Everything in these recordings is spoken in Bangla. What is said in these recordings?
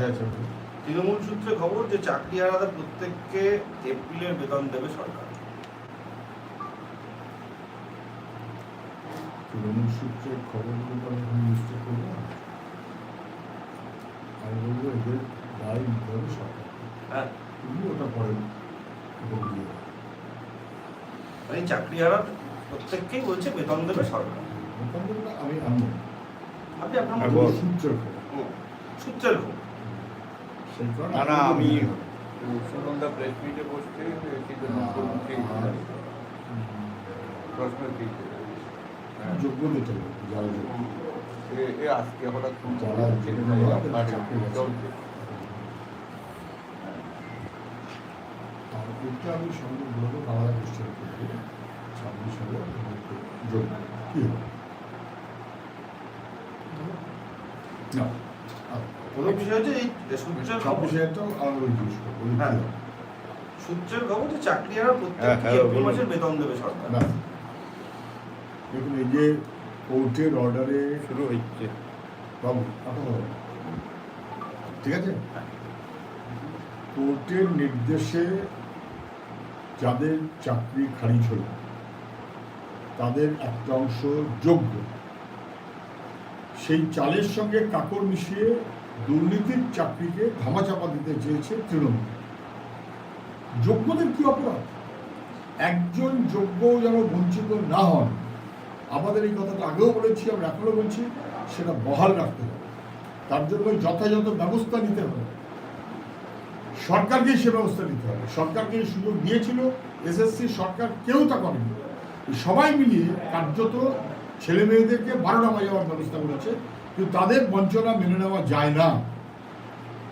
আচ্ছা তৃণমূল সূত্রে খবর যে চাকরি হারাদের প্রত্যেককে এপ্রিলের বেতন দেবে সরকার। তৃণমূল সূত্রের খবরগুলো তো আমি নিশ্চয় করব না। আমি বলব এদের দায় নিতে হবে সরকার হ্যাঁ। তুমি ওটা করেন বলিয়ে মানে চাকরি হারার প্রত্যেককেই বলছে বেতন দেবে সরকার। আমি আনব। আপনি আপনার সূত্রের খবর। সূত্রের খবর। না, না, আমি- সুনন্দা প্রেস মিটে আর প্রশ্ন দিয়েছে যোগ্য দিতে হবে যারা এ- এ আজকে হঠাৎ যারা। চলছে। আর আমি সঙ্গে বলব আলাদা কোশ্চেন করব ছাব্বিশ হাজার যোগ্য। কী হবে? না। কোনো বিষয় হচ্ছে এই খবর করব বলি, কী হ্যাঁ। হবে? সূত্রের খবর যে চাকরি হ্যাঁ, প্রত্যেককে হ্যাঁ, এপ্রিল মাসের বেতন দেবে সরকার। দেখুন এই যে কোর্টের অর্ডারে শুরু হচ্ছে বাবু আপনার ঠিক আছে? কোর্টের নির্দেশে যাদের চাকরি খারিজ হল তাদের একটা অংশ যোগ্য। সেই চালের সঙ্গে কাকড় মিশিয়ে দুর্নীতির চাকরিকে ধামাচাপা দিতে চেয়েছে তৃণমূল। যোগ্যদের কি অপরাধ? একজন যোগ্য যেন বঞ্চিত না হন। আমাদের এই কথাটা আগেও বলেছি, আমরা এখনও বলছি, সেটা বহাল রাখতে হবে। তার জন্য যথাযথ ব্যবস্থা নিতে হবে। সরকারকেই সে ব্যবস্থা নিতে হবে। সরকারকে সুযোগ দিয়েছিল এসএসসি সরকার কেউ তা করেনি। সবাই মিলিয়ে কার্যত ছেলে মেয়েদেরকে বারোটা বাজাবার ব্যবস্থা করেছে। কিন্তু তাদের বঞ্চনা মেনে নেওয়া যায় না।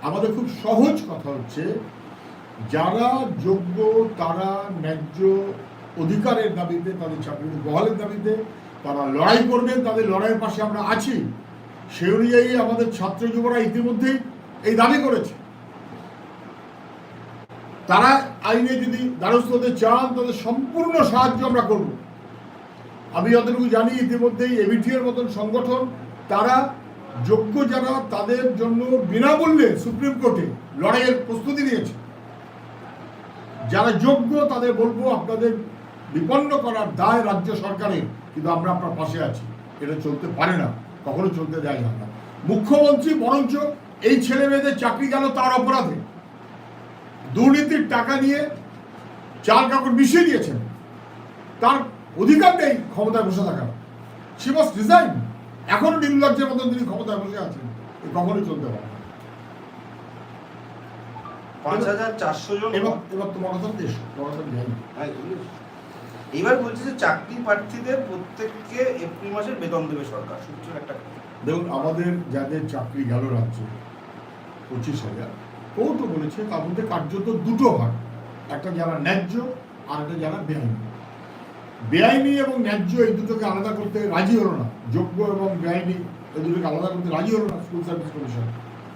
আমাদের খুব সহজ কথা হচ্ছে, যারা যোগ্য, তারা ন্যায্য অধিকারের দাবিতে, তাদের চাকরি বহালের দাবিতে, তারা লড়াই করবেন তাদের লড়াইয়ের পাশে আমরা আছি। সে অনুযায়ী আমাদের ছাত্র যুবরা ইতিমধ্যেই এই দাবি করেছে। তারা আইনে যদি দ্বারস্থ হতে চান, তাদের সম্পূর্ণ সাহায্য আমরা করব। আমি যতটুকু জানি, ইতিমধ্যেই এবিটি এর মতন সংগঠন তারা যোগ্য যারা তাদের জন্য বিনামূল্যে সুপ্রিম কোর্টে লড়াইয়ের প্রস্তুতি নিয়েছে। যারা যোগ্য তাদের বলব আপনাদের বিপন্ন করার দায় রাজ্য সরকারের, কিন্তু আমরা আপনার পাশে আছি। এটা চলতে পারে না, কখনো চলতে যায় না। মুখ্যমন্ত্রী বরঞ্চ এই ছেলে মেয়েদের চাকরি গেল তার অপরাধে। দুর্নীতির টাকা নিয়ে চাল কাপড় মিশিয়ে দিয়েছেন। তার অধিকার নেই ক্ষমতায় বসে থাকার। সি মাস রিজাইন এখনও নির্লজ্জের মতন তিনি ক্ষমতায় বসে আছেন। এ কখনোই চলতে পারে পাঁচ হাজার চারশো জন এবার এবার তোমার কথা দেশ জ্ঞান হ্যাঁ, বলছে যে চাকরি প্রার্থীদের প্রত্যেককে এপ্রিল মাসের বেতন দেবে সরকার সূত্রের একটা দেখুন আমাদের যাদের চাকরি গেল রাজ্যে পঁচিশ হাজার কোর্টও বলেছে তার মধ্যে কার্যত দুটো ভাগ একটা যারা ন্যায্য আর একটা যারা বেআইনি। বেআইনি এবং ন্যায্য এই দুটোকে আলাদা করতে রাজি হলো না। যোগ্য এবং বেআইনি এই দুটোকে আলাদা করতে রাজি হলো না স্কুল সার্ভিস কমিশন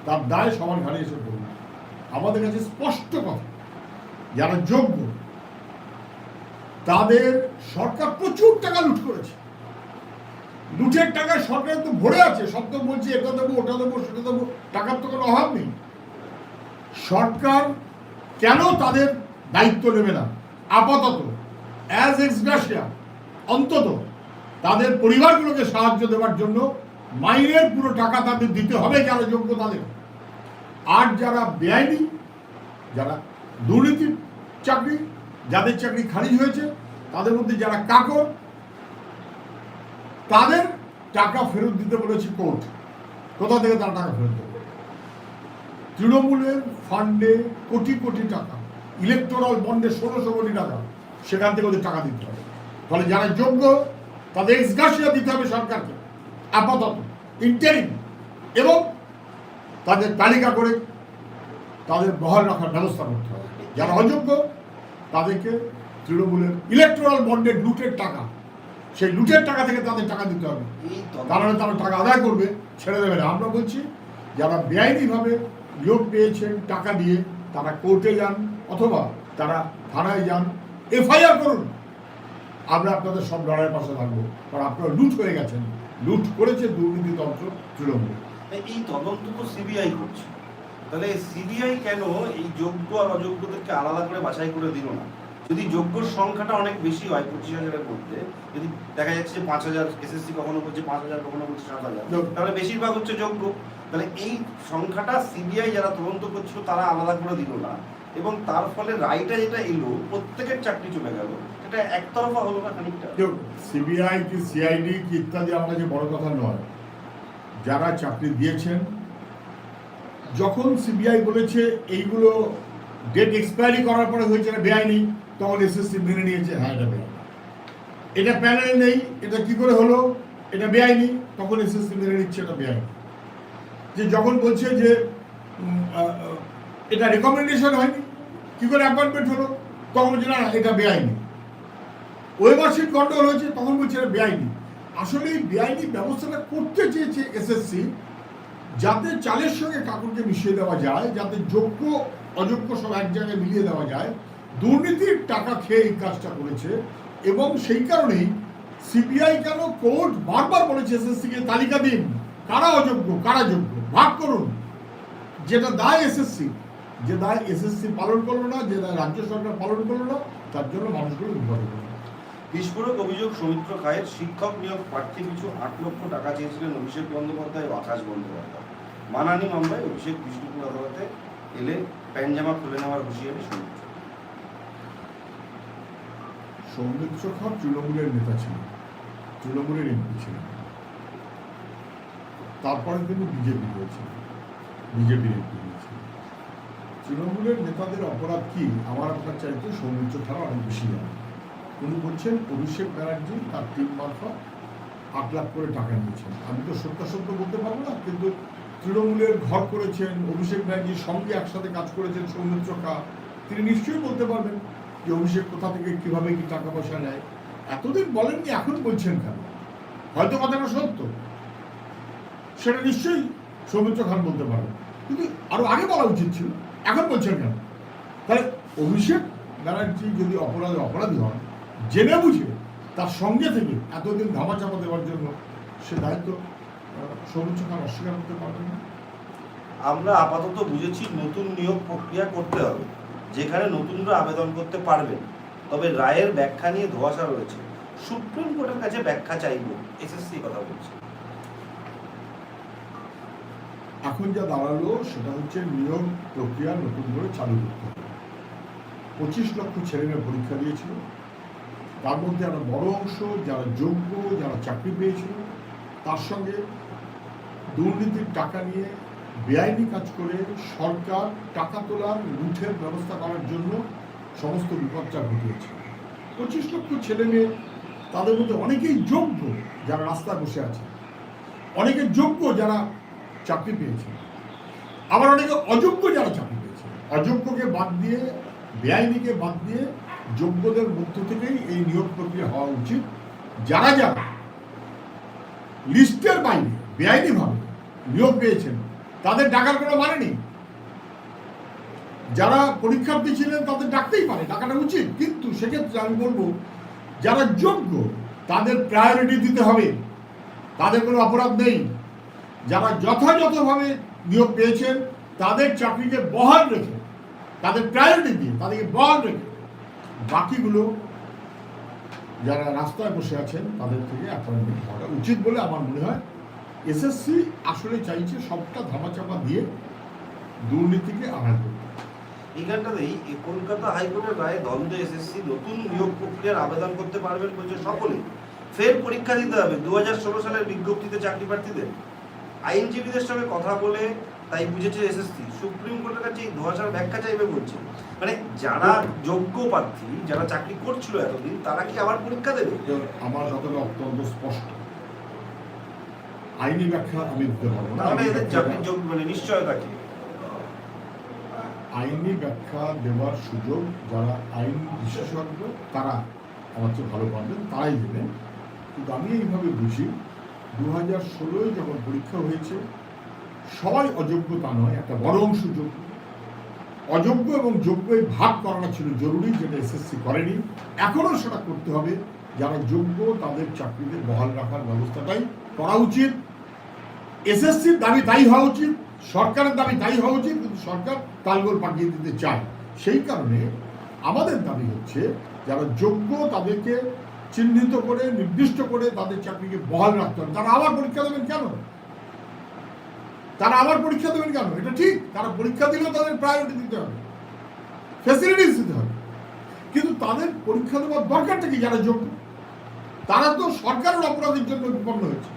তার দায় সবার ঘাড়ে এসে পড়ল। আমাদের কাছে স্পষ্ট কথা, যারা যোগ্য, তাদের সরকার প্রচুর টাকা লুট করেছে। লুটের টাকায় সরকার তো ভরে আছে, সব তো বলছি এটা দেবো, ওটা দেবো, সেটা দেবো, টাকার তো কোনো অভাব নেই। সরকার কেন তাদের দায়িত্ব নেবে না? আপাতত অ্যাজ এক্সগ্রাসিয়া অন্তত তাদের পরিবারগুলোকে সাহায্য দেওয়ার জন্য মাইনের পুরো টাকা তাদের দিতে হবে, যারা যোগ্য তাদের। আর যারা বেআইনি, যারা দুর্নীতির চাকরি, যাদের চাকরি খারিজ হয়েছে, তাদের মধ্যে যারা কাকর, তাদের টাকা ফেরত দিতে বলেছে কোর্ট। কোথা থেকে তারা টাকা ফেরত দেবে? তৃণমূলের ফান্ডে কোটি কোটি টাকা ইলেকট্রাল বন্ডে ষোলোশো কোটি টাকা, সেখান থেকে ওদের টাকা দিতে হবে। ফলে যারা যোগ্য তাদের এক্সগার্সিয়া দিতে হবে সরকারকে, আপাতত ইন্টারিম এবং তাদের তালিকা করে তাদের বহাল রাখার ব্যবস্থা করতে হবে। যারা অযোগ্য, তাদেরকে তৃণমূলের ইলেকট্রাল বন্ডের লুটের টাকা, সেই লুটের টাকা থেকে তাদের টাকা দিতে হবে। কারণে তারা টাকা আদায় করবে, ছেড়ে দেবে না। আমরা বলছি, যারা বেআইনিভাবে লোক পেয়েছেন টাকা দিয়ে, তারা কোর্টে যান, অথবা তারা থানায় যান এফআইআর করুন। আমরা আপনাদের সব লড়াইয়ের পাশে থাকব। কারণ আপনারা লুট হয়ে গেছেন। লুট করেছে দুর্নীতিতন্ত্র তৃণমূল। এই তদন্ত তো সিবিআই করছে। তাহলে সিবিআই কেন এই যোগ্য আর অযোগ্যদেরকে আলাদা করে বাছাই করে দিল না? যদি যোগ্যর সংখ্যাটা অনেক বেশি হয় পঁচিশ হাজারের মধ্যে যদি দেখা যাচ্ছে যে পাঁচ হাজার এসএসসি কখনো বলছে পাঁচ হাজার কখনো বলছে সাত হাজার তাহলে বেশিরভাগ হচ্ছে যোগ্য। তাহলে এই সংখ্যাটা সিবিআই যারা তদন্ত করছিল তারা আলাদা করে দিল না। এবং তার ফলে রায়টা যেটা এলো প্রত্যেকের চাকরি চলে গেল। এটা একতরফা হলো না খানিকটা? সিবিআই কি সিআইডি কি ইত্যাদি আমার কাছে বড় কথা নয়। যারা চাকরি দিয়েছেন, যখন সিবিআই বলেছে এইগুলো ডেট এক্সপায়ারি করার পরে হয়েছে এটা বেআইনি, তখন এসএসসি মেনে নিয়েছে হ্যাঁ এটা বেআইনি। এটা প্যানেলে নেই, এটা কি করে হলো? এটা বেআইনি, তখন এসএসসি মেনে নিচ্ছে, এটা বেআইনি। যে যখন বলছে যে এটা রেকমেন্ডেশন হয়নি, কি করে অ্যাপয়েন্টমেন্ট হলো? তখন বলছে না, এটা বেআইনি। ওয়েবারশিপ গন্ডগোল হয়েছে, তখন বলছে এটা বেআইনি। আসলে এই বেআইনি ব্যবস্থাটা করতে চেয়েছে এসএসসি, যাতে চালের সঙ্গে কাকুরকে মিশিয়ে দেওয়া যায়, যাতে যোগ্য, অযোগ্য সব এক জায়গায় মিলিয়ে দেওয়া যায়। দুর্নীতির টাকা খেয়ে এই কাজটা করেছে এবং সেই কারণেই সিবিআই কেন কোর্ট বারবার বলেছে এসএসসিকে তালিকা দিন। কারা অযোগ্য, কারা যোগ্য? ভাগ করুন। যেটা দায় এসএসসি, যে দায় এসএসসি পালন করল না, যে দায় রাজ্য সরকার পালন করল না, তার জন্য মানুষগুলো বিপদে বিস্ফোরক অভিযোগ সৌমিত্র খায়ের শিক্ষক নিয়োগ প্রার্থী পিছু আট লক্ষ টাকা চেয়েছিলেন অভিষেক বন্দ্যোপাধ্যায় ও আকাশ বন্দ্যোপাধ্যায়। মানানি মামলায় অভিষেক বিষ্ণুপুর আদালতে এলে প্যানজামা খুলে নেওয়ার হুঁশিয়ারি সৌমিত্র। সৌমিত্র খান তৃণমূলের নেতা ছিলেন, তৃণমূলের এমপি ছিলেন। তারপরে তিনি বিজেপি হয়েছে বিজেপির এমপি হয়েছে তৃণমূলের নেতাদের অপরাধ কি? আমার আপনার চাইতে সৌমিত্র খান অনেক বেশি জানে উনি বলছেন, অভিষেক ব্যানার্জি তার টিম মারফত আট লাখ করে টাকা নিয়েছেন। আমি তো সত্যাসত্য বলতে পারব না, কিন্তু তৃণমূলের ঘর করেছেন, অভিষেক ব্যানার্জির সঙ্গে একসাথে কাজ করেছেন সৌমিত্র খা তিনি নিশ্চয়ই বলতে পারবেন যে অভিষেক কোথা থেকে কীভাবে কি টাকা পয়সা নেয়। এতদিন বলেননি, এখন বলছেন কেন? হয়তো কথাটা সত্য। সেটা নিশ্চয়ই সৌমিত্র খান বলতে পারবেন। কিন্তু আরও আগে বলা উচিত ছিল, এখন বলছেন কেন? তাহলে অভিষেক ব্যানার্জি যদি অপরাধে অপরাধী হন জেনে বুঝে তার সঙ্গে থেকে এতদিন ধামাচাপা দেওয়ার জন্য সে দায়িত্ব সৌমিত্র খান অস্বীকার করতে পারবেন না? আমরা আপাতত বুঝেছি নতুন নিয়োগ প্রক্রিয়া করতে হবে যেখানে নতুনরা আবেদন করতে পারবেন তবে রায়ের ব্যাখ্যা নিয়ে ধোয়াশা রয়েছে। সুপ্রিম কোর্টের কাছে ব্যাখ্যা চাইব এসএসসি কথা বলছে। এখন যা দাঁড়াল সেটা হচ্ছে নিয়োগ প্রক্রিয়া নতুন করে চালু করতে হবে। পঁচিশ লক্ষ ছেলেমেয়ে পরীক্ষা দিয়েছিল। তার মধ্যে একটা বড় অংশ যারা যোগ্য, যারা চাকরি পেয়েছিল, তার সঙ্গে দুর্নীতির টাকা নিয়ে বেআইনি কাজ করে সরকার টাকা তোলার লুঠের ব্যবস্থা করার জন্য সমস্ত বিপদটা ঘটিয়েছে। পঁচিশ লক্ষ ছেলে মেয়ে, তাদের মধ্যে অনেকেই যোগ্য যারা রাস্তায় বসে আছে, অনেকে যোগ্য যারা চাকরি পেয়েছে, আবার অনেকে অযোগ্য যারা চাকরি পেয়েছে। অযোগ্যকে বাদ দিয়ে, বেআইনিকে বাদ দিয়ে যোগ্যদের মধ্য থেকেই এই নিয়োগ প্রক্রিয়া হওয়া উচিত। যারা যারা লিস্টের বাইরে বেআইনিভাবে নিয়োগ পেয়েছেন, তাদের ডাকার কোনো মানে নেই। যারা পরীক্ষার্থী ছিলেন, তাদের ডাকতেই পারে, ডাকাটা উচিত। কিন্তু সেক্ষেত্রে আমি বলব, যারা যোগ্য, তাদের প্রায়োরিটি দিতে হবে। তাদের কোনো অপরাধ নেই। যারা যথাযথভাবে নিয়োগ পেয়েছেন, তাদের চাকরিকে বহাল রেখে, তাদের প্রায়োরিটি দিয়ে, তাদেরকে বহাল রেখে বাকিগুলো যারা রাস্তায় বসে আছেন, তাদের থেকে অ্যাপয়েন্টমেন্ট হওয়া উচিত বলে আমার মনে হয়। এসএসসি আসলে চাইছে সবটা ধামাচাপা দিয়ে দুর্নীতিকে আড়াল করতে। এইখানটাতেই কলকাতা হাইকোর্টের রায়ে দ্বন্দ্ব এসএসসি নতুন নিয়োগ প্রক্রিয়ার আবেদন করতে পারবেন বলছে সকলে। ফের পরীক্ষা দিতে হবে। দুহাজার ষোলো সালের বিজ্ঞপ্তিতে চাকরি প্রার্থীদের। আইনজীবীদের সঙ্গে কথা বলে তাই বুঝেছে এসএসসি সুপ্রিম কোর্টের কাছে এই ধোয়াশার ব্যাখ্যা চাইবে বলছে। মানে যারা যোগ্য প্রার্থী যারা চাকরি করছিল এতদিন তারা কি আবার পরীক্ষা দেবে? আমার যতটা অত্যন্ত স্পষ্ট আইনি ব্যাখ্যা আমি দিতে পারব না। মানে নিশ্চয়তা কি? আইনি ব্যাখ্যা দেওয়ার সুযোগ যারা আইন বিশেষজ্ঞ তারা আমার চেয়ে ভালো পারবেন তারাই দেবেন। কিন্তু আমি এইভাবে বুঝি দু হাজার ষোলোয় যখন পরীক্ষা হয়েছে সবাই অযোগ্য তা নয়, একটা বড় অংশ যোগ্য। অযোগ্য এবং যোগ্য এই ভাগ করানো ছিল জরুরি, যেটা এসএসসি করেনি। এখনও সেটা করতে হবে। যারা যোগ্য, তাদের চাকরিতে বহাল রাখার ব্যবস্থাটাই করা উচিত। এসএসসির দাবি তাই হওয়া উচিত, সরকারের দাবি তাই হওয়া উচিত, কিন্তু সরকার তালগোল পাকিয়ে দিতে চায়। সেই কারণে আমাদের দাবি হচ্ছে, যারা যোগ্য, তাদেরকে চিহ্নিত করে, নির্দিষ্ট করে তাদের চাকরিকে বহাল রাখতে হবে। তারা আবার পরীক্ষা দেবেন কেন? তারা আবার পরীক্ষা দেবেন কেন? এটা ঠিক। তারা পরীক্ষা দিলেও তাদের প্রায়োরিটি দিতে হবে। ফেসিলিটিস দিতে হবে। কিন্তু তাদের পরীক্ষা দেওয়ার দরকারটা কি? যারা যোগ্য। তারা তো সরকারের অপরাধের জন্য বিপন্ন হয়েছে।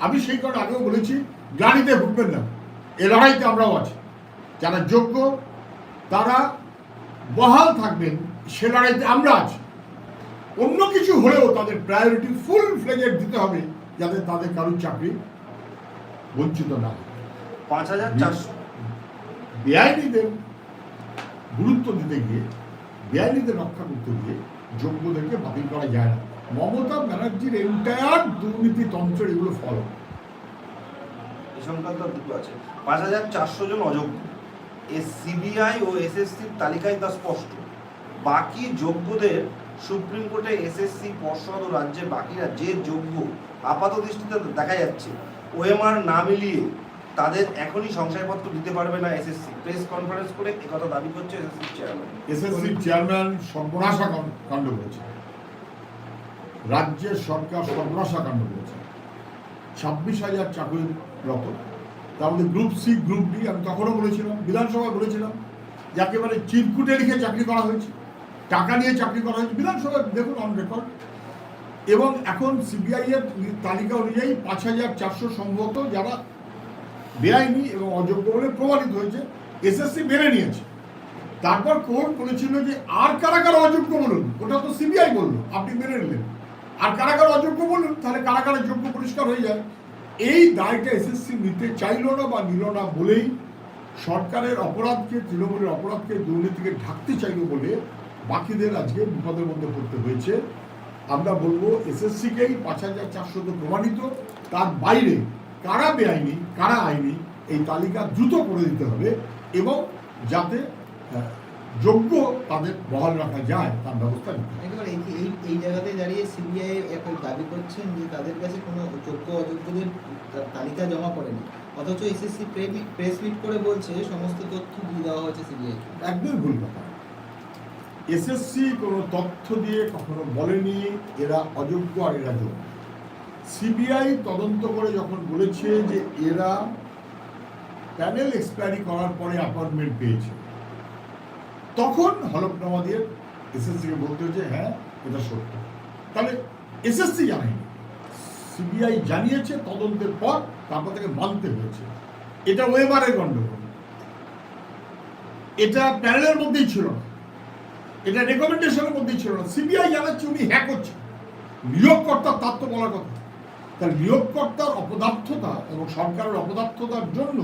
আমি সেই কারণে আগেও বলেছি গাড়িতে ভুগবেন না। এ লড়াইতে আমরাও আছি। যারা যোগ্য, তারা বহাল থাকবেন। সে লড়াইতে আমরা আছি। অন্য কিছু হলেও তাদের প্রায়োরিটি ফুল ফ্লেজের দিতে হবে, যাতে তাদের কারোর চাকরি বঞ্চিত না হয়। পাঁচ হাজার চারশো। বেআইনিদের গুরুত্ব দিতে গিয়ে বেআইনিদের রক্ষা করতে গিয়ে যোগ্যদেরকে বাতিল করা যায় না। মমতা ব্যানার্জির এন্টায়ার দুর্নীতিতন্ত্রের এগুলো ফলো এই সংক্রান্ত দুটো আছে। পাঁচ হাজার চারশো জন অযোগ্য। এস সিবিআই ও এসএসসির তালিকায় তা স্পষ্ট। বাকি যোগ্যদের সুপ্রিম কোর্টে এসএসসি পর্ষদ ও রাজ্যের বাকিরা যে যোগ্য আপাত দৃষ্টিতে দেখা যাচ্ছে ওএমআর না মিলিয়ে তাদের এখনই সংশয়পত্র দিতে পারবে না এসএসসি প্রেস কনফারেন্স করে একথা দাবি করছে এসএসসি চেয়ারম্যান এসএসসির চেয়ারম্যান সর্বনাশা কাণ্ড- করেছে। রাজ্যের সরকার সর্বনাশা কাণ্ড করেছে। ছাব্বিশ হাজার চাকরিরত তার মধ্যে গ্রুপ সি গ্রুপ ডি আমি তখনও বলেছিলাম, বিধানসভায় বলেছিলাম, যে একেবারে চিরকুটে লিখে চাকরি করা হয়েছে। টাকা নিয়ে চাকরি করা হয়েছে। বিধানসভায় দেখুন অন রেকর্ড এবং এখন সিবিআই এর তালিকা অনুযায়ী পাঁচ হাজার চারশো সম্ভবত যারা বেআইনি এবং অযোগ্য বলে প্রমাণিত হয়েছে। এসএসসি মেনে নিয়েছে। তারপর কোর্ট বলেছিল যে আর কারা কারা অযোগ্য বলুন, ওটা তো সিবিআই বলল, আপনি মেনে নিলেন। আর কারা কারা অযোগ্য বলুন, তাহলে কারা কারা যোগ্য পরিষ্কার হয়ে যায়। এই দায়টা এসএসসি নিতে চাইলো না বা নিল না বলেই সরকারের অপরাধকে, তৃণমূলের অপরাধকে, দুর্নীতিকে ঢাকতে চাইলো বলে বাকিদের আজকে বিপদের মধ্যে পড়তে হয়েছে। আমরা বলব এসএসসিকেই পাঁচ হাজার চারশো তো প্রমাণিত, তার বাইরে কারা বেআইনি কারা আইনি এই তালিকা দ্রুত করে দিতে হবে এবং যাতে যোগ্য তাদের বহাল রাখা যায় তার ব্যবস্থা নিতে এই এই এই জায়গাতে দাঁড়িয়ে সিবিআই এখন দাবি করছেন যে তাদের কাছে কোনো যোগ্য অযোগ্যদের তালিকা জমা পড়েনি অথচ এসএসসি প্রেস মিট করে বলছে সমস্ত তথ্য দিয়ে দেওয়া হয়েছে সিবিআই একদমই ভুল কথা। এসএসসি কোনো তথ্য দিয়ে কখনো বলেনি এরা অযোগ্য আর এরা যোগ্য। সিবিআই তদন্ত করে যখন বলেছে যে এরা প্যানেল এক্সপায়ারি করার পরে অ্যাপয়েন্টমেন্ট পেয়েছে, তখন হলফনামা দিয়ে এসএসসিকে বলতে হচ্ছে হ্যাঁ এটা সত্য। তাহলে এসএসসি জানায়নি সিবিআই জানিয়েছে তদন্তের পর তারপর থেকে মানতে হয়েছে। এটা ওয়েবারের গণ্ডগোল। এটা প্যানেলের মধ্যেই ছিল না। এটা রেকমেন্ডেশনের মধ্যেই ছিল না। সিবিআই জানাচ্ছে উনি হ্যাঁ করছে নিয়োগকর্তার তার তো বলার কথা। তার নিয়োগকর্তার অপদার্থতা এবং সরকারের অপদার্থতার জন্য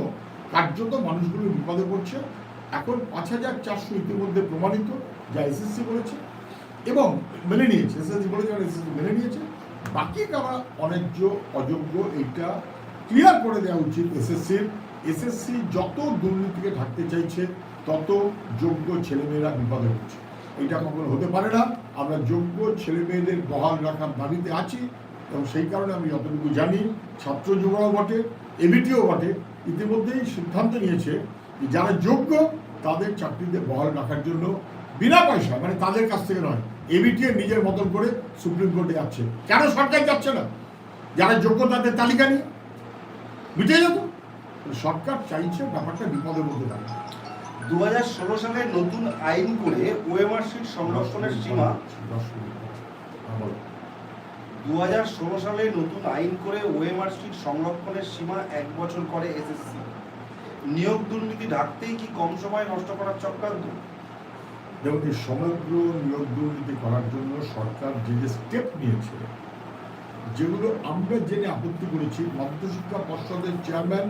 কার্যত মানুষগুলো বিপদে পড়ছে। এখন পাঁচ হাজার চারশো ইতিমধ্যে প্রমাণিত, যা এসএসসি বলেছে এবং মেনে নিয়েছে এসএসসি বলেছে এসএসসি মেনে নিয়েছে। বাকি কারা অন্যায্য অযোগ্য, এইটা ক্লিয়ার করে দেওয়া উচিত এসএসসির এসএসসি যত দুর্নীতিকে ঢাকতে চাইছে, তত যোগ্য ছেলেমেয়েরা বিপদে হচ্ছে এটা কখনো হতে পারে না। আমরা যোগ্য ছেলেমেয়েদের বহাল রাখার দাবিতে আছি। এবং সেই কারণে আমি যতটুকু জানি ছাত্র যুবরাও বটে এবিটিও বটে ইতিমধ্যেই সিদ্ধান্ত নিয়েছে যে যারা যোগ্য তাদের চাকরিতে বহাল রাখার জন্য বিনা পয়সা মানে তাদের কাছ থেকে নয় এবিটিএ নিজের মতন করে সুপ্রিম কোর্টে যাচ্ছে। কেন সরকার যাচ্ছে না? যারা যোগ্য তাদের তালিকা নিয়ে মিটে যেত সরকার চাইছে ব্যাপারটা বিপদের মধ্যে দাঁড়িয়ে দু হাজার ষোলো সালে নতুন আইন করে ওএমআর সিট সংরক্ষণের সীমা দশ মিনিট। দু সালে নতুন আইন করে ওএমআর সিট সংরক্ষণের সীমা এক বছর করে এসএসসি। নিয়োগ দুর্নীতি ঢাকতেই কি কম সময় নষ্ট করার চক্রান্ত? দেখুন, এই সমগ্র নিয়োগ দুর্নীতি করার জন্য সরকার যে যে স্টেপ নিয়েছে, যেগুলো আমরা জেনে আপত্তি করেছি মধ্যশিক্ষা পর্ষদের চেয়ারম্যান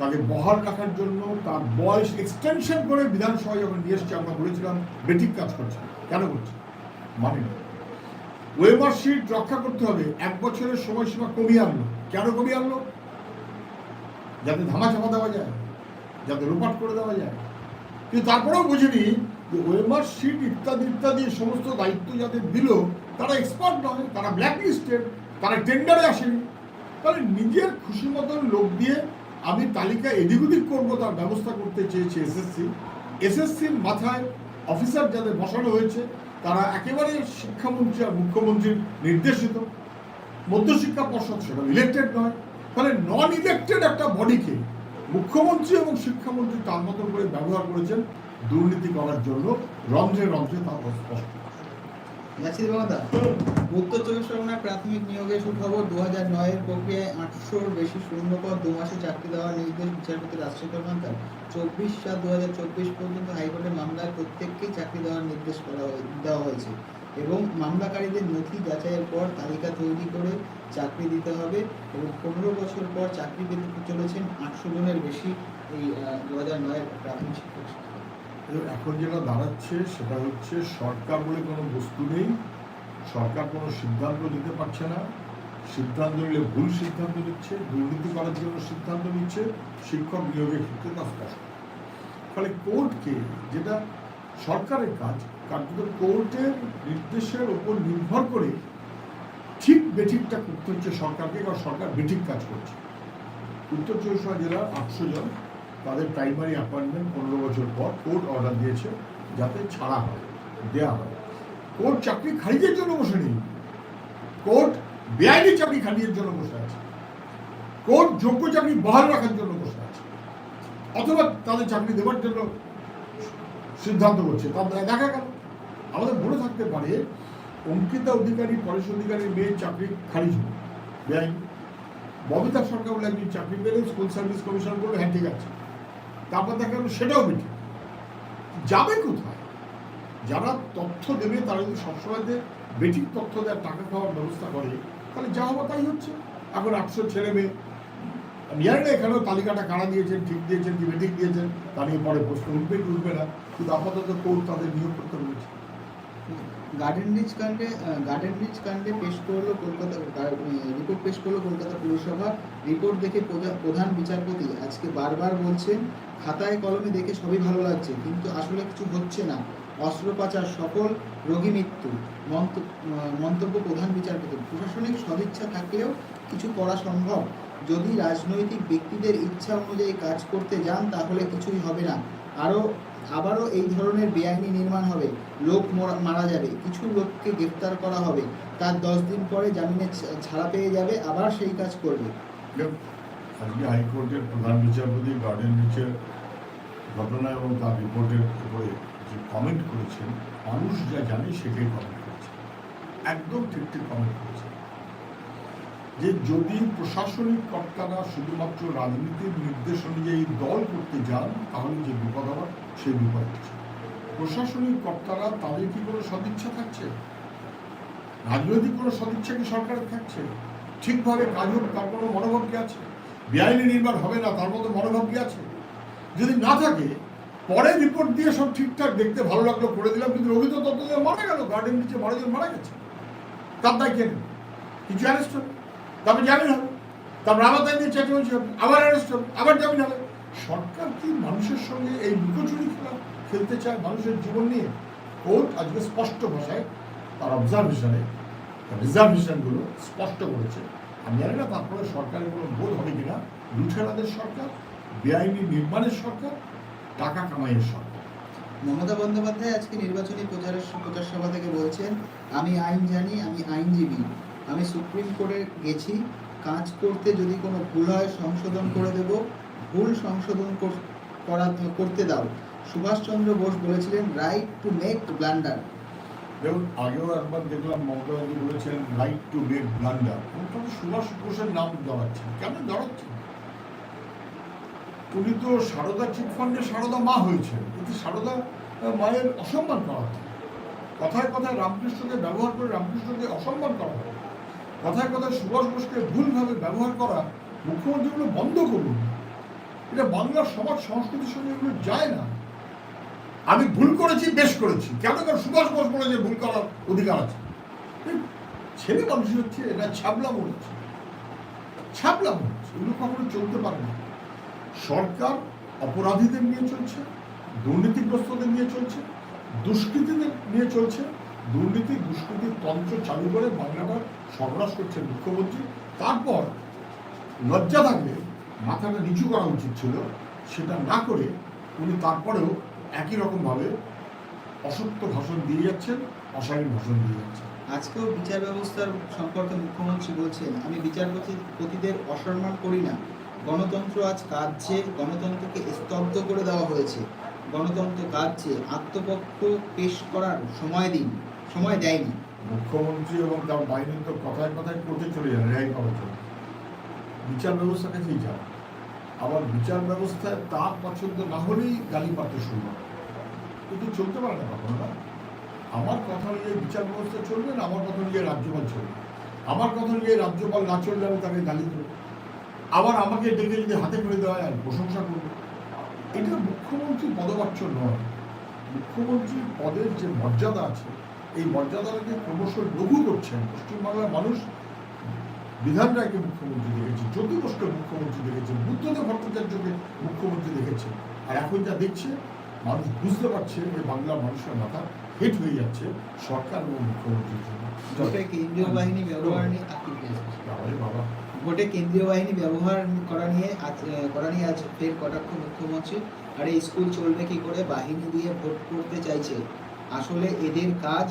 তাকে বহাল রাখার জন্য তার বয়স এক্সটেনশন করে বিধানসভায় যখন নিয়ে এসছে, আমরা বলেছিলাম, বেঠিক কাজ করছে। কেন করছে? মানে না ওয়েমার শিট রক্ষা করতে হবে। এক বছরের সময়সীমা কমিয়ে আনলো। কেন কমিয়ে আনলো? যাতে ধামা চাপা দেওয়া যায়, যাতে রূপাট করে দেওয়া যায়। কিন্তু তারপরেও বুঝিনি যে ওয়েমার শিট ইত্যাদি ইত্যাদি সমস্ত দায়িত্ব যাদের দিল, তারা এক্সপার্ট নয়, তারা ব্ল্যাক লিস্টেড তারা টেন্ডারে আসেনি। তাহলে নিজের খুশি মতন লোক দিয়ে আমি তালিকা এদিক ওদিক করব তার ব্যবস্থা করতে চেয়েছে এসএসসি। এসএসসির মাথায় অফিসার যাদের বসানো হয়েছে তারা একেবারে শিক্ষামন্ত্রী আর মুখ্যমন্ত্রীর নির্দেশিত। মধ্যশিক্ষা পর্ষদ সেটা ইলেক্টেড নয় তাহলে নন ইলেক্টেড একটা বডিকে মুখ্যমন্ত্রী এবং শিক্ষামন্ত্রী তার মতন করে ব্যবহার করেছেন দুর্নীতি করার জন্য রন্ধ্রে রন্ধ্রে তা স্পষ্ট উত্তর চব্বিশ পরগনার প্রাথমিক নিয়োগের সুখবর দু হাজার নয়ের প্রক্রিয়ায় আটশোর বেশি শূন্যপদ দু মাসে চাকরি দেওয়ার নির্দেশ বিচারপতি রাজশেখর মান্তার চব্বিশ সাত দু হাজার চব্বিশ পর্যন্ত হাইকোর্টের মামলায় প্রত্যেককেই চাকরি দেওয়ার নির্দেশ করা দেওয়া হয়েছে এবং মামলাকারীদের নথি যাচাইয়ের পর তালিকা তৈরি করে চাকরি দিতে হবে এবং পনেরো বছর পর চাকরি পেতে চলেছেন আটশো জনের বেশি এই দু হাজার নয়ের প্রাথমিক শিক্ষক। এখন যেটা দাঁড়াচ্ছে সেটা হচ্ছে সরকার বলে কোনো বস্তু নেই, সরকার কোনো সিদ্ধান্ত নিতে পারছে না। সিদ্ধান্ত নিলে ভুল সিদ্ধান্ত নিচ্ছে, দুর্নীতি করার জন্য সিদ্ধান্ত নিচ্ছে, শিক্ষক নিয়োগের ক্ষেত্রে তা ফলে কোর্টকে যেটা সরকারের কাজ, কার্যত কোর্টের নির্দেশের ওপর নির্ভর করে ঠিক বেঠিকটা করতে হচ্ছে সরকারকে, কারণ সরকার বেঠিক কাজ করছে। উত্তর চব্বিশ জেলার আটশো জন তাদের প্রাইমারি অ্যাপয়েন্টমেন্ট পনেরো বছর পর কোর্ট অর্ডার দিয়েছে যাতে ছাড়া হয় দেওয়া হয়। কোর্ট চাকরি খারিজের জন্য বসে নেই। কোর্ট বেআইনি চাকরি খারিজের জন্য বসে আছে। কোর্ট যোগ্য চাকরি বহাল রাখার জন্য বসে আছে। অথবা তাদের চাকরি দেওয়ার জন্য সিদ্ধান্ত করছে তাদের দেখা গেল। আমাদের মনে থাকতে পারে, অঙ্কিতা অধিকারী, পরেশ অধিকারীর মেয়ের চাকরি খারিজ বেআইনি। ববিতা সরকার বলে একজন চাকরি পেলে স্কুল সার্ভিস কমিশন বলে হ্যাঁ ঠিক আছে। তারপর দেখা গেল সেটাও বেঠিক যাবে কোথায়? যারা তথ্য দেবে, তারা যদি সবসময় যে বেঠিক তথ্য দেয় টাকা খাওয়ার ব্যবস্থা করে, তাহলে যা হওয়া তাই হচ্ছে। এখন আটশো ছেলে মেয়ে জানি এখানেও তালিকাটা কারা দিয়েছেন, ঠিক দিয়েছেন কি বেঠিক দিয়েছেন, তা নিয়ে পরে প্রশ্ন উঠবে কি উঠবে না, কিন্তু আপাতত কোর্ট তাদের নিয়োগ করতে রয়েছে গার্ডেন রিচ কাণ্ডে গার্ডেন রিচ কাণ্ডে পেশ করল কলকাতা রিপোর্ট পেশ করল কলকাতা পুরসভা। রিপোর্ট দেখে প্রধা- প্রধান বিচারপতি আজকে বারবার বলছেন, খাতায় কলমে দেখে সবই ভালো লাগছে, কিন্তু আসলে কিছু হচ্ছে না। অস্ত্র পাচার সকল রোগী মৃত্যু। মন্ত- মন্তব্য প্রধান বিচারপতি। প্রশাসনিক সদিচ্ছা থাকলেও কিছু করা সম্ভব। যদি রাজনৈতিক ব্যক্তিদের ইচ্ছা অনুযায়ী কাজ করতে যান, তাহলে কিছুই হবে না। আরও আবারও এই ধরনের বেআইনি নির্মাণ হবে। লোক মরা- যাবে। কিছু লোককে গ্রেপ্তার করা হবে। তার দশ দিন পরে জামিনে ছাড়া পেয়ে যাবে, আবার সেই কাজ করবে। আজকে হাইকোর্টের প্রধান বিচারপতি, গার্ডেন রিচের ঘটনা এবং তার রিপোর্টের উপরে যে কমেন্ট করেছেন, মানুষ যা জানে সেটাই কমেন্ট করেছে একদম ঠিক ঠিক কমেন্ট করেছে যে যদি প্রশাসনিক কর্তারা শুধুমাত্র রাজনীতির নির্দেশ অনুযায়ী দল করতে যান, তাহলে যে বিপদ হওয়ার সেই বিপদ হচ্ছে। প্রশাসনিক কর্তারা, তাদের কি কোনো সদিচ্ছা থাকছে? রাজনৈতিক কোনো সদিচ্ছা কি সরকারের থাকছে? ঠিকভাবে কাজ হোক, তার কোনো মনোভাব কি আছে? বেআইনি নির্মাণ হবে না, তার মতো মনোভাব কি আছে? যদি না থাকে, পরে রিপোর্ট দিয়ে সব ঠিকঠাক দেখতে ভালো লাগল, করে দিলাম, কিন্তু রোগী তো মারা গেল গার্ডেন নিচে জন মারা গেছে। তার দায় কে কিছু অ্যারেস্ট হবে। তারপর জামিন হবে। তারপর আবার তাই নিয়ে চেঁচামেচি হবে আবার অ্যারেস্ট হবে, আবার জামিন হবে। সরকার কি মানুষের সঙ্গে এই লুকোচুরি খেলা খেলতে চায় মানুষের জীবন নিয়ে? কোর্ট আজকে স্পষ্ট ভাষায়, তার অবজারভেশনে রিজার্ভেশনগুলো স্পষ্ট করেছে। আমি জানি না তারপরে সরকারের কোনো বোধ হবে কিনা। লুঠেরাদের সরকার, বেআইনি নির্মাণের সরকার, টাকা কামাইয়ের সরকার। মমতা বন্দ্যোপাধ্যায় আজকে নির্বাচনী প্রচারের প্রচার সভা থেকে বলছেন, আমি আইন জানি, আমি আইনজীবী। আমি সুপ্রিম কোর্টে গেছি। কাজ করতে যদি কোনো ভুল হয়, সংশোধন করে দেব। ভুল সংশোধন কর- করা করতে দাও। সুভাষচন্দ্র বোস বলেছিলেন রাইট টু মেক ব্লান্ডার দেখুন, আগেও একবার দেখলাম মমতা ব্যানার্জি বলেছেন রাইট টু মেক ব্লান্ডার তবে সুভাষ বোসের নাম জড়াচ্ছেন কেন জড়াচ্ছেন উনি তো সারদা চিটফান্ডে সারদা মা হয়েছে কিন্তু সারদা মায়ের অসম্মান করা হয়। কথায় কথায় রামকৃষ্ণকে, ব্যবহার করে রামকৃষ্ণকে অসম্মান করা হয়। কথায় কথায় সুভাষ বোসকে ভুলভাবে ব্যবহার করা মুখ্যমন্ত্রীগুলো বন্ধ করুন। এটা বাংলার সমাজ সংস্কৃতির সঙ্গে এগুলো যায় না। আমি ভুল করেছি, বেশ করেছি। কেন? কারণ সুভাষ বোস বলেছে ভুল করার অধিকার আছে। ছেলে মানুষ হচ্ছে, এটা ছাবলা হচ্ছে। ছাবলা হচ্ছে। এগুলো কখনো চলতে পারে না। সরকার অপরাধীদের নিয়ে চলছে, দুর্নীতিগ্রস্তদের নিয়ে চলছে, দুষ্কৃতীদের নিয়ে চলছে। দুর্নীতি দুষ্কৃতির তন্ত্র চালু করে বাংলাটা সর্বনাশ করছে মুখ্যমন্ত্রী। তারপর লজ্জা থাকলে, মাথাটা নিচু করা উচিত ছিল, সেটা না করে উনি তারপরেও একই রকমভাবে অসত্য ভাষণ দিয়ে যাচ্ছেন, অশালীন ভাষণ দিয়ে যাচ্ছেন। আজকেও বিচার ব্যবস্থার সম্পর্কে মুখ্যমন্ত্রী বলছেন, আমি বিচারপতিদের অসম্মান করি না। গণতন্ত্র আজ কাজছে গণতন্ত্রকে স্তব্ধ করে দেওয়া হয়েছে। গণতন্ত্র কাজছে আত্মপক্ষ পেশ করার সময় দিন। সময় দেয়নি। মুখ্যমন্ত্রী এবং তার বাহিনীর তো কথায় কথায় কোর্টে চলে যান রেহাই পাওয়ার জন্য বিচার ব্যবস্থা কাছেই যান। আবার বিচার ব্যবস্থায় তার পছন্দ না হলেই গালি পাতে শুরু হয় কিন্তু চলতে পারে না কখনো না। আমার কথা অনুযায়ী বিচার ব্যবস্থা চলবে না, আমার কথা অনুযায়ী রাজ্যপাল চলবে। আমার কথা অনুযায়ী রাজ্যপাল না চললে আমি তাকে গালি দেবো। আবার আমাকে ডেকে যদি হাতে করে দেওয়া হয় প্রশংসা করব। এটা মুখ্যমন্ত্রী পদবাচ্য নয়। মুখ্যমন্ত্রীর পদের যে মর্যাদা আছে এই মর্যাদাটাকে ক্রমশ লঘু করছেন। পশ্চিমবাংলার মানুষ বিধান রায়কে মুখ্যমন্ত্রী দেখেছে জ্যোতি বসুকে মুখ্যমন্ত্রী দেখেছে বুদ্ধদেব ভট্টাচার্যকে মুখ্যমন্ত্রী দেখেছে আর এখন যা দেখছে মানুষ বুঝতে পারছে যে বাংলার মানুষের মাথা হেট হয়ে যাচ্ছে সরকার এবং মুখ্যমন্ত্রীর জন্য। কেন্দ্রীয় বাহিনী ব্যবহার নিয়ে বাবা। ভোটে কেন্দ্রীয় বাহিনী ব্যবহার করা নিয়ে আজ করা নিয়ে আজ ফের কটাক্ষ মুখ্যমন্ত্রী আরে স্কুল চলবে কি করে? বাহিনী দিয়ে ভোট করতে চাইছে। আসলে এদের কাজ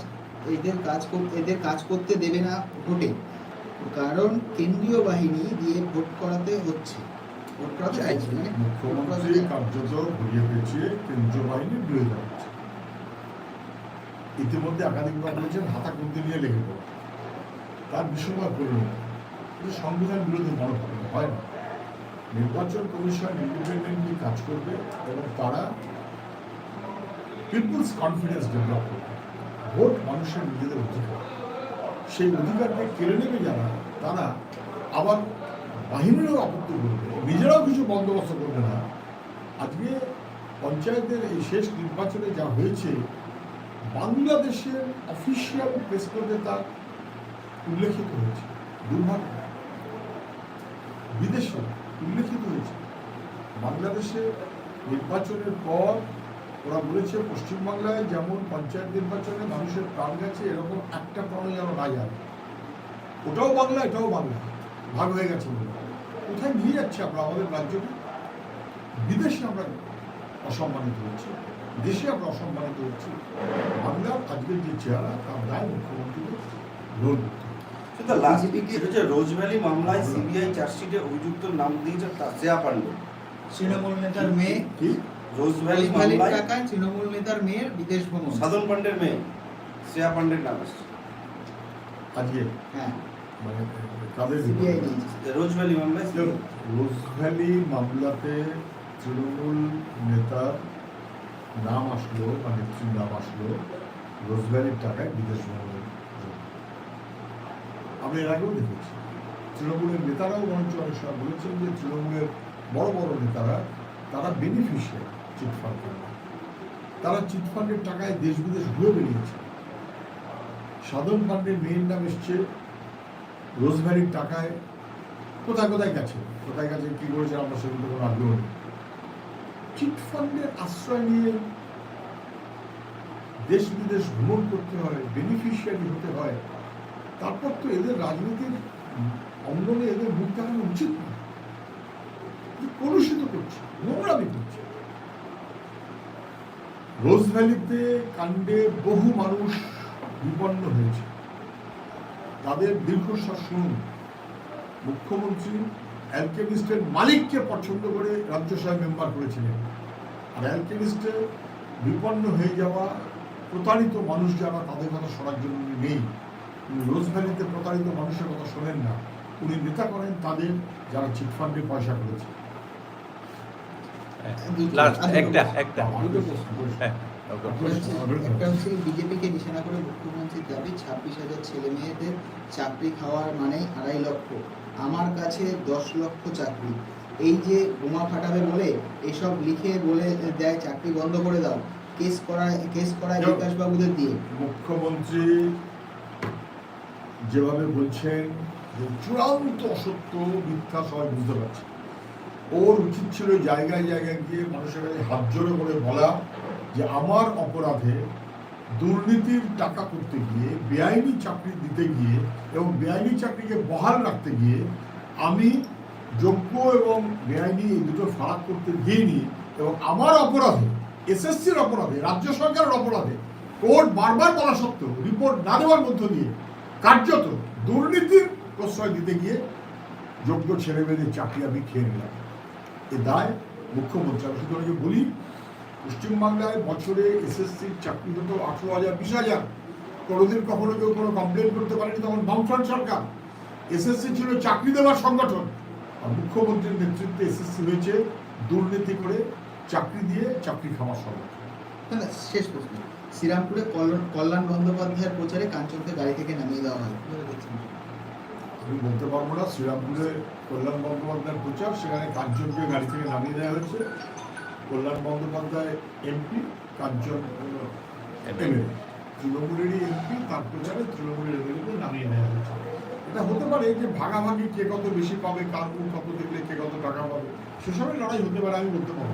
এদের কাজ এদের কাজ করতে দেবে না ভোটে। কারণ কেন্দ্রীয় বাহিনী দিয়ে ভোট করাতে হচ্ছে। ভোট করাতে চাইছে মানে মুখ্যমন্ত্রী কার্যত ঘুরিয়ে পেঁচিয়ে কেন্দ্রীয় বাহিনীর বিরোধিতা করছে। ইতিমধ্যে একাধিকবার বলেছেন হাতা কুন্দি নিয়ে লেগে পড়ে। তার বিশ্বকাপ করল সংবিধান বিরোধী মনোভাব হয় না। নির্বাচন কমিশন ইন্ডিপেন্ডেন্টলি কাজ করবে এবং তারা পিপলস কনফিডেন্স ডেভেলপ করবে ভোট মানুষের নিজেদের অধিকার। সেই অধিকারকে কেড়ে নেবে যারা, তারা আবার বাহিনীরও আপত্তি করবে, নিজেরাও কিছু বন্দোবস্ত করবে না। আজকে পঞ্চায়েতের এই শেষ নির্বাচনে যা হয়েছে, বাংলাদেশের অফিসিয়াল প্রেস ক্লাবে তা উল্লেখিত হয়েছে, দুর্ভাগ্য। বিদেশে উল্লেখিত হয়েছে। বাংলাদেশে নির্বাচনের পর ওরা বলেছে পশ্চিমবাংলায় যেমন পঞ্চায়েত নির্বাচনে মানুষের প্রাণ গেছে এরকম একটা প্রাণ যেন না যায়। ওটাও বাংলা এটাও বাংলা। ভাগ হয়ে গেছে কোথায় নিয়ে যাচ্ছে আমরা? আমাদের রাজ্যকে? বিদেশে আমরা অসম্মানিত হচ্ছি। দেশে আমরা অসম্মানিত হচ্ছি। বাংলার আজকের যে চেহারা তার দায় মুখ্যমন্ত্রীকে গ্রহণ করতে সেটা লাস্ট BJP হচ্ছে রোজভ্যালি মামলায় সিবিআই চার্জশিটে অভিযুক্ত নাম দিয়েছে শ্রেয়া পান্ডে তৃণমূল নেতার মেয়ে। কি? মামলায় টাকায় তৃণমূল নেতার মেয়ের বিদেশ ভ্রমণ। সাধন পান্ডের মেয়ে শ্রেয়া পান্ডের নাম আসছে। আজকে? হ্যাঁ। মানে মামলায় মামলাতে তৃণমূল নেতার নাম আসলো বা নেত্রীর নাম আসলো রোজভ্যালির টাকায় বিদেশ ভ্রমণের। আমরা এর আগেও দেখেছি। তৃণমূলের নেতারাও অনেক সময় বলেছেন যে তৃণমূলের বড় বড় নেতারা তারা বেনিফিশিয়ারি চিটফান্ড তারা চিটফান্ডের টাকায় দেশ বিদেশ ঘুরে বেরিয়েছে সাধন ফান্ডের মেয়ের নাম এসছে রোজভ্যালির টাকায়। কোথায় কোথায় গেছে? কোথায় গেছে, কি করেছে, আমরা সেগুলো কোনো আগ্রহ নেই। চিটফান্ডের আশ্রয় নিয়ে দেশ বিদেশ ভ্রমণ করতে হয় বেনিফিশিয়ারি হতে হয়। তারপর তো এদের রাজনীতির অঙ্গনে এদের মুখ দেখানো উচিত না কলুষিত করছে, নোংরামি করছে। রোজভ্যালিতে কাণ্ডে বহু মানুষ বিপন্ন হয়েছে। তাদের দীর্ঘশ্বাস শুনুন। মুখ্যমন্ত্রী, অ্যালকেমিস্টের মালিককে পছন্দ করে রাজ্যসভায় মেম্বার করেছিলেন। আর অ্যালকেমিস্টে বিপন্ন হয়ে যাওয়া প্রতারিত মানুষ যারা, তাদের কথা শোনার জন্য উনি নেই। উনি রোজভ্যালিতে প্রতারিত মানুষের কথা শোনেন না। উনি নেতা করেন তাদের যারা চিটফান্ডে পয়সা করেছে। লাস্ট একটা একটা। হ্যাঁ একটা হচ্ছে বিজেপিকে নিশানা করে মুখ্যমন্ত্রীর দাবি ছাব্বিশ হাজার ছেলে মেয়েদের চাকরি খাওয়ার মানে আড়াই লক্ষ। আমার কাছে দশ লক্ষ চাকরি। এই যে বোমা ফাটাবে বলে এসব লিখে বলে দেয় চাকরি বন্ধ করে দাও। কেস করায় কেস করায় যাও। বিকাশ বাবুদের দিয়ে। মুখ্যমন্ত্রী যেভাবে বলছেন যে চূড়ান্ত অসত্য মিথ্যা সবাই বুঝতে পারছে। ওর উচিত ছিল জায়গায় জায়গায় গিয়ে মানুষের কাছে হাত জোড়ে করে বলা যে আমার অপরাধে দুর্নীতির টাকা করতে গিয়ে, বেআইনি চাকরি দিতে গিয়ে এবং বেআইনি চাকরিকে বহাল রাখতে গিয়ে আমি যোগ্য এবং বেআইনি এই দুটো ফারাক করতে দিইনি এবং আমার অপরাধে, এসএসসির অপরাধে, রাজ্য সরকারের অপরাধে কোর্ট বারবার বলা সত্ত্বেও, রিপোর্ট না দেওয়ার মধ্য দিয়ে কার্যত দুর্নীতির প্রশ্রয় দিতে গিয়ে যোগ্য ছেলে মেয়েদের চাকরি আমি খেয়ে নিলাম। এ দায় মুখ্যমন্ত্রী। আমি শুধু ওনাকে বলি পশ্চিমবাংলায় বছরে এসএসসির চাকরি হতো আঠেরো হাজার বিশ হাজার। কোনোদিন কখনো কেউ কোনো কমপ্লেন করতে পারেনি তখন বামফ্রন্ট সরকার। এসএসসি ছিল চাকরি দেওয়ার সংগঠন। আর মুখ্যমন্ত্রীর নেতৃত্বে এসএসসি হয়েছে দুর্নীতি করে চাকরি দিয়ে চাকরি খাওয়ার সংগঠন। না, শেষ প্রশ্ন। শ্রীরামপুরে কল্যাণ- কল্যাণ বন্দ্যোপাধ্যায়ের প্রচারে কাঞ্চনকে গাড়ি থেকে নামিয়ে দেওয়া হয়। দেখছেন? আমি বলতে পারব না শ্রীরামপুরে কল্যাণ বন্দ্যোপাধ্যায়ের প্রচার সেখানে কাঞ্চনকে গাড়ি থেকে নামিয়ে দেওয়া হয়েছে। কল্যাণ বন্দ্যোপাধ্যায় এমপি কাঞ্চন এমএলএ তৃণমূলেরই এমপি তার প্রচারে তৃণমূলের এমএলএকে নামিয়ে দেওয়া হয়েছে। এটা হতে পারে যে ভাগাভাগি কে কত বেশি পাবে কার কোন কত দেখলে কে কত টাকা পাবে সেসবের লড়াই হতে পারে আমি বলতে পারব।